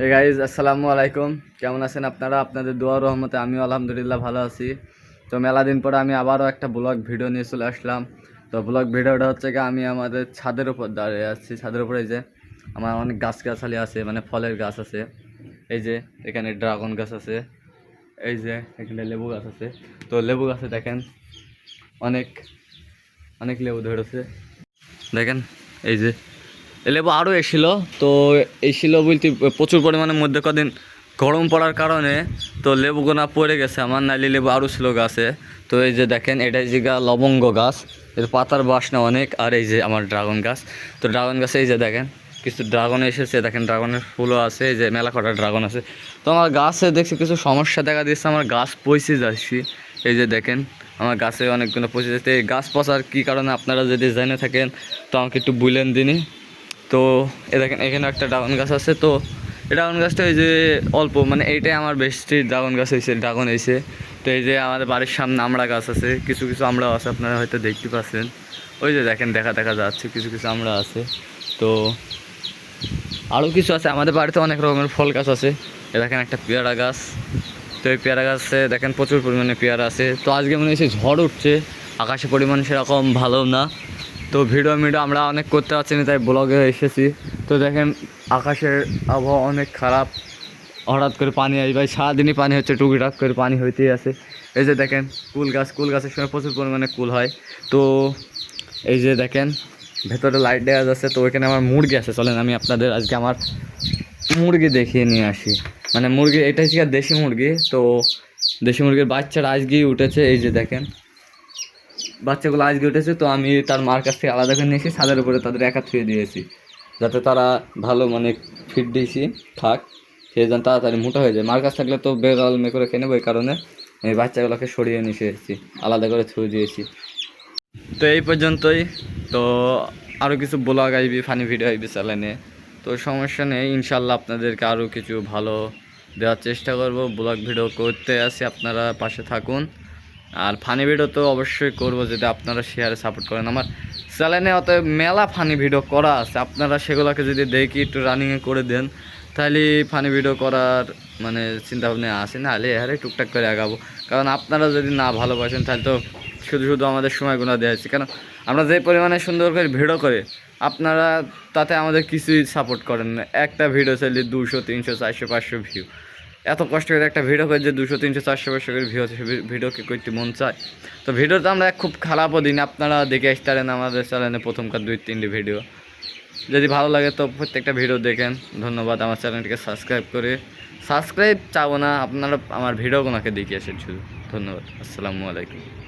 এই গাইজ আসসালামু আলাইকুম। কেমন আছেন আপনারা? আপনাদের দোয়া রহমতে আমিও আলহামদুলিল্লাহ ভালো আছি। তো মেলা দিন পরে আমি আবারও একটা ব্লগ ভিডিও নিয়ে চলে আসলাম। তো ব্লগ ভিডিওটা হচ্ছে কি আমি আমাদের ছাদের উপর দাঁড়িয়ে আছি। ছাদের উপরে যে আমার অনেক গাছ গাছালি আছে মানে ফলের গাছ আছে। এই যে এখানে ড্রাগন গাছ আছে। এই যে এখানে লেবু গাছ আছে। তো লেবু গাছে দেখেন অনেক অনেক লেবু ধরেছে। দেখেন এই যে এ লেবু আরও এসেছিল। তো এসেছিল বলতে প্রচুর পরিমাণে মধ্যে কদিন গরম পড়ার কারণে, তো লেবুগুনা পড়ে গেছে আমার নালি লেবু আরও ছিল গাছে। তো এই যে দেখেন, এটা যে লবঙ্গ গাছ। এর পাতার বাসনা অনেক, আর এই যে আমার ড্রাগন গাছ। তো ড্রাগন গাছে এই যে দেখেন, কিছু ড্রাগন এসেছে। দেখেন, ড্রাগনের ফুলও আছে, এই যে মেলা কটা ড্রাগন আছে। তো আমার গাছে দেখছি কিছু সমস্যা দেখা দিচ্ছে আমার গাছ পচে যাচ্ছি। এই যে দেখেন, আমার গাছে অনেকগুলো পচে যাচ্ছে। এই গাছ পচার কী কারণে আপনারা যদি জেনে থাকেন, তো আমাকে একটু বুঝলেন দিনই তো এ দেখেন এখানে একটা ড্রাগন গাছ আছে। তো ড্রাগন গাছটা এই যে অল্প মানে এইটাই আমার বেশি ড্রাগন গাছ হয়েছে ড্রাগন হয়েছে তো এই যে আমাদের বাড়ির সামনে আমড়া গাছ আছে, কিছু কিছু আমড়াও আছে, আপনারা হয়তো দেখতে পাচ্ছেন। ওই যে দেখেন, দেখা দেখা যাচ্ছে, কিছু কিছু আমড়া আছে। তো আরও কিছু আছে, আমাদের বাড়িতে অনেক রকমের ফল গাছ আছে। এ দেখেন, একটা পেয়ারা গাছ। তো এই পেয়ারা গাছে দেখেন, প্রচুর পরিমাণে পেয়ারা আছে। তো আজকে মনে হচ্ছে ঝড় উঠছে, আকাশে পরিমাণ সেরকম ভালো না। তো ভিডিও মিডিও আমরা অনেক করতে পারছি না, তাই ব্লগে এসেছি। তো দেখেন, আকাশের আবহাওয়া অনেক খারাপ। হঠাৎ করে পানি আসবে সারাদিনই পানি হচ্ছে, টুকিটাক করে পানি হইতেই আছে। এই যে দেখেন, কুল গাছ, কুল গাছের সময় প্রচুর পরিমাণে কুল হয়। তো এই যে দেখেন, ভেতরে লাইট দেওয়া যাচ্ছে, তো ওইখানে আমার মুরগি আছে। চলেন, আমি আপনাদের আজকে আমার মুরগি দেখিয়ে নিয়ে আসি। মানে মুরগি, এটা হচ্ছে দেশি মুরগি। তো দেশি মুরগির বাচ্চারা আজকেই উঠেছে, এই যে দেখেন। বাচ্চাগুলো আজকে উঠেছে, তো আমি তার মার কাছ থেকে আলাদা করে নিয়েছি ছাদের উপরে তাদের একা থুয়ে দিয়েছি। যাতে তারা ভালো মানে ফিট দিয়েছি, থাক সেই জন্য তাড়াতাড়ি মোটা হয়ে যায়। মার কাছ থাকলে তো বেগাল মে করে খেয়ে নেব এই কারণে এই বাচ্চাগুলোকে সরিয়ে নিয়ে এসেছি, আলাদা করে থুয়ে দিয়েছি। তো এই পর্যন্তই। তো আরও কিছু ব্লগ আসবি ফানি ভিডিও আসবি চ্যানেলে তো সমস্যা নেই, ইনশাল্লাহ আপনাদেরকে আরও কিছু ভালো দেওয়ার চেষ্টা করব। ব্লগ ভিডিও করতে আসি, আপনারা পাশে থাকুন। আর ফানি ভিডিও তো অবশ্যই করব যদি আপনারা শেয়ারে সাপোর্ট করেন। আমার চ্যানেলে অত মেলা ফানি ভিডিও করা আছে। আপনারা সেগুলোকে যদি দেখি একটু রানিংয়ে করে দেন, তাহলে ফানি ভিডিও করার মানে চিন্তাভাবনা আসে না হলে আরে টুকটাক করে আগাবো। কারণ আপনারা যদি না ভালোবাসেন, তাহলে তো শুধু শুধু আমাদের সময়গুলো দেওয়া হচ্ছে কেন? আমরা যে পরিমাণে সুন্দর করে ভিডিও করে, আপনারা তাতে আমাদের কিছুই সাপোর্ট করেন না। একটা ভিডিও চাইলে দুশো, তিনশো, চারশো, পাঁচশো ভিউ এত কষ্ট করে একটা ভিডিও করে যে দুশো, তিনশো, চারশো পাঁচশো করে ভিউ ভিডিওকে করতে মন চায়। তো ভিডিওতে আমরা খুব খারাপও দিন, আপনারা দেখে আসতে পারেন আমাদের চ্যানেলে প্রথমকার দুই, তিনটি ভিডিও যদি ভালো লাগে তো প্রত্যেকটা ভিডিও দেখেন। ধন্যবাদ আমার চ্যানেলটিকে সাবস্ক্রাইব করে। সাবস্ক্রাইব চাবো না, আপনারা আমার ভিডিও ভিডিওগুলোকে দেখে আসেন শুধু। ধন্যবাদ, আসসালামু আলাইকুম।